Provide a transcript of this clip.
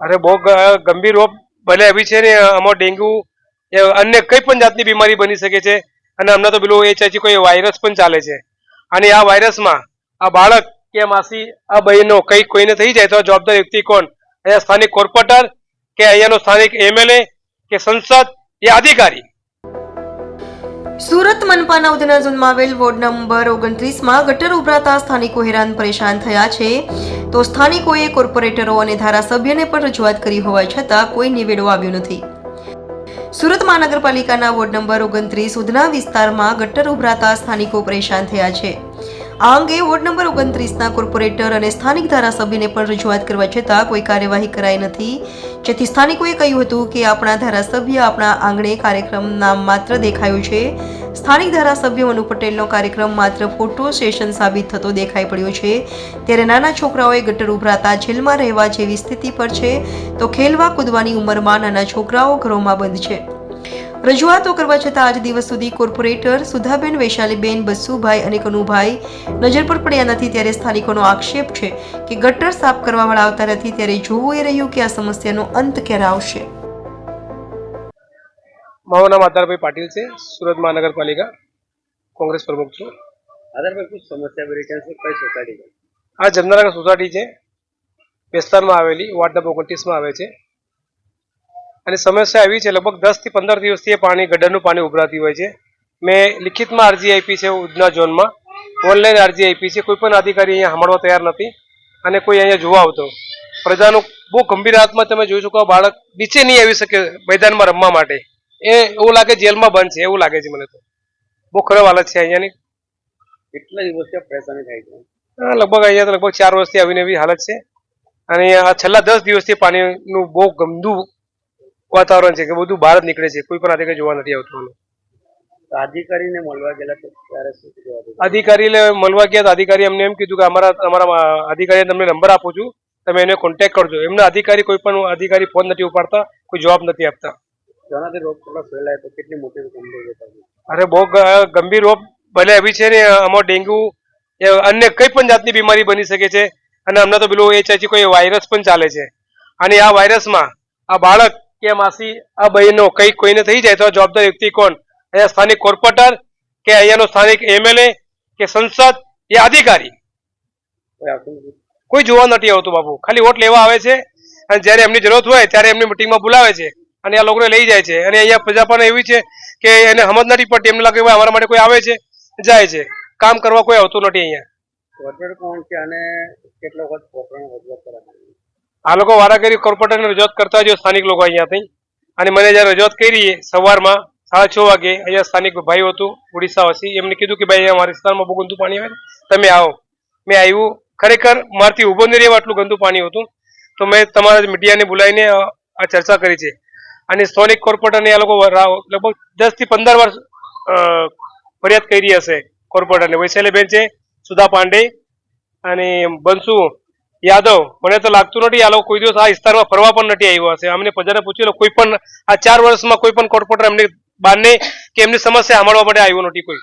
અરે બહુ ગંભીર રોગ ભલે આવી છે ને, આમાં ડેન્ગ્યુ અન્ય કઈ પણ જાતની બીમારી બની શકે છે. અને હમણાં તો પેલું એ કોઈ વાયરસ પણ ચાલે છે. અને આ વાયરસમાં આ બાળક કે માસી, આ બહેનો કઈ કોઈને થઈ જાય તો જવાબદાર વ્યક્તિ કોણ? અહીંયા સ્થાનિક કોર્પોરેટર કે અહીંયાનો સ્થાનિક એમએલએ કે સંસદ એ અધિકારી. સુરત મનપાના ઉધના ઝોનમાં આવેલ વોર્ડ નંબર ઓગણત્રીસમાં ગટર ઉભરાતા સ્થાનિકો હેરાન પરેશાન થયા છે. તો સ્થાનિકોએ કોર્પોરેટરો અને ધારાસભ્યને પણ રજૂઆત કરી હોવા છતાં કોઈ નિવેડો આવ્યો નથી. સુરત મહાનગરપાલિકાના વોર્ડ નંબર ઓગણત્રીસ ઉધના વિસ્તારમાં ગટર ઉભરાતા સ્થાનિકો પરેશાન થયા છે. આ અંગે વોર્ડ નંબર ઓગણત્રીસના કોર્પોરેટર અને સ્થાનિક ધારાસભ્યને પણ રજૂઆત કરવા છતાં કોઈ કાર્યવાહી કરાઈ નથી. જેથી સ્થાનિકોએ કહ્યું હતું કે આપણા ધારાસભ્ય આપણા આંગણે કાર્યક્રમ નામ માત્ર દેખાયું છે. સ્થાનિક ધારાસભ્ય મનુ પટેલનો કાર્યક્રમ માત્ર ફોટો સેશન સાબિત થતો દેખાઈ પડ્યો છે. ત્યારે નાના છોકરાઓએ ગટર ઉભરાતા જેલમાં રહેવા જેવી સ્થિતિ પર છે, તો ખેલવા કૂદવાની ઉંમરમાં નાના છોકરાઓ ઘરોમાં બંધ છે. રજૂઆતો કરવા છતાં આજ દિવસ સુધી કોર્પોરેટર સુધાબેન વૈશાલીબેન, બસુભાઈ અને કનુભાઈ નજર પર પડ્યા નથી ત્યારે સ્થાનિકોનો આક્ષેપ છે કે ગટર સાફ કરવાવાળા આવતા નથી ત્યારે જોવું એ રહ્યું કે આ સમસ્યાનો અંત ક્યારે આવશે. મારું નામ આધારભાઈ પાટીલ છે. સુરત મહાનગરપાલિકા. કોંગ્રેસ પ્રમુખ છું. આધારભાઈ કુછ સમસ્યા બેઠી છે કઈ સોસાયટી આ જમનાનગર સોસાયટી છે. વિસ્તારમાં આવેલી વોર્ડ નંબર ઓગણત્રીસમાં આવે છે. અને સમસ્યા એવી છે લગભગ દસથી પંદર દિવસથી એ પાણી ગટરનું પાણી ઉભરાતી હોય છે. મેં લિખિતમાં અરજી આપી છે ઉધના ઝોનમાં. ઓનલાઈન અરજી આપી છે. કોઈ પણ અધિકારી અહીંયા સાંભળવા તૈયાર નથી અને કોઈ અહીંયા જોવા આવતો. પ્રજાનું બહુ ગંભીર હાથમાં તમે જોઈ શકો બાળક નીચે નહીં આવી શકે મેદાનમાં રમવા માટે. એ એવું લાગે જેલમાં બંધ છે એવું લાગે છે મને તો. બહુ ખરાબ હાલત છે અહીંયાની. કેટલા દિવસથી પરેશાની થાય છે? લગભગ અહીંયા તો લગભગ ચાર વર્ષથી આવીને એવી હાલત છે. અને આ છેલ્લા દસ દિવસથી પાણીનું બહુ ગંદુ વાતાવરણ છે કે બધું બહાર જ નીકળે છે કોઈ પણ અધિકારી જોવા નથી આવતું. અધિકારીને મળવા ગયેલા ત્યારે અધિકારીને મળવા ગયા તો અધિકારી અમને એમ કીધું કે અમારા અમારા અધિકારીએ તમને નંબર આપું છું તમે એને કોન્ટેક્ટ કરજો. એમના અધિકારી કોઈ પણ અધિકારી ફોન નથી ઉપાડતા કોઈ જવાબ નથી આપતા. જેનાથી રોગચાળો ફેલાય તો કેટલી મોટી ગંભીરતા અરે બહુ ગંભીર રોગ ભલે આવી છે ને આમાં ડેન્ગ્યુ એ અન્ય કઈ પણ જાતની બીમારી બની શકે છે. અને હમણાં તો પેલું એ છે કોઈ વાયરસ પણ ચાલે છે. અને આ વાયરસમાં આ બાળક કે માસી આ બહેનો કઈ કોઈને થઈ જાય તો આ જવાબદાર વ્યક્તિ કોણ? અહીંયા સ્થાનિક કોર્પોરેટર કે અહીંયાનો સ્થાનિક એમએલએ કે સંસદ એ અધિકારી. કોઈ કોઈ જોવા નથી આવતું બાપુ. ખાલી વોટ લેવા આવે છે. અને જ્યારે એમની જરૂરત હોય ત્યારે એમની મિટિંગમાં બોલાવે છે. અને આ લોકોને લઈ જાય છે. અને અહીંયા પ્રજા પણ એવી છે કે એને સમજ નથી પડતી. એમને લાગે અમારા માટે કોઈ આવે છે જાય છે. કામ કરવા કોઈ આવતું નથી અહીંયા. કોર્પોરેટ કોણ છે અને કેટલો વખત કોર્પોરેટ રજૂઆત કરાવી આ લોકો વારાઘડી કોર્પોરેટરને રજૂઆત કરતા જ સ્થાનિક લોકો અહીંયાથી. અને મને જ્યારે રજૂઆત કરી સવારમાં સાડા છ વાગે અહીંયા સ્થાનિક ભાઈ હતું ઉડીસાવાસી એમને કીધું કે ભાઈ અહીંયા અમારા વિસ્તારમાં બહુ ગંદુ પાણી આવે તમે આવો. મેં આવ્યું. ખરેખર મારથી ઊભો નહીં રહેવા આટલું ગંદુ પાણી હતું. તો મેં તમારા મીડિયાને બોલાવીને આ ચર્ચા કરી છે. અને સ્થાનિક કોર્પોરેટરને આ લોકો લગભગ દસથી પંદર વર્ષ ફરિયાદ કરી હશે કોર્પોરેટરને વૈશાલીબેન છે, સુધા પાંડે અને બંસુ યાદવ. મને તો લાગતું નથી આ લોકો કોઈ દિવસ આ વિસ્તારમાં ફરવા પણ નથી આવ્યો હશે. અમને પ્રજાને પૂછ્યું કોઈ પણ આ ચાર વર્ષમાં કોઈ પણ કોર્પોરેટર એમને બહારને કે એમની સમસ્યા સાંભળવા માટે આવ્યું નથી કોઈ.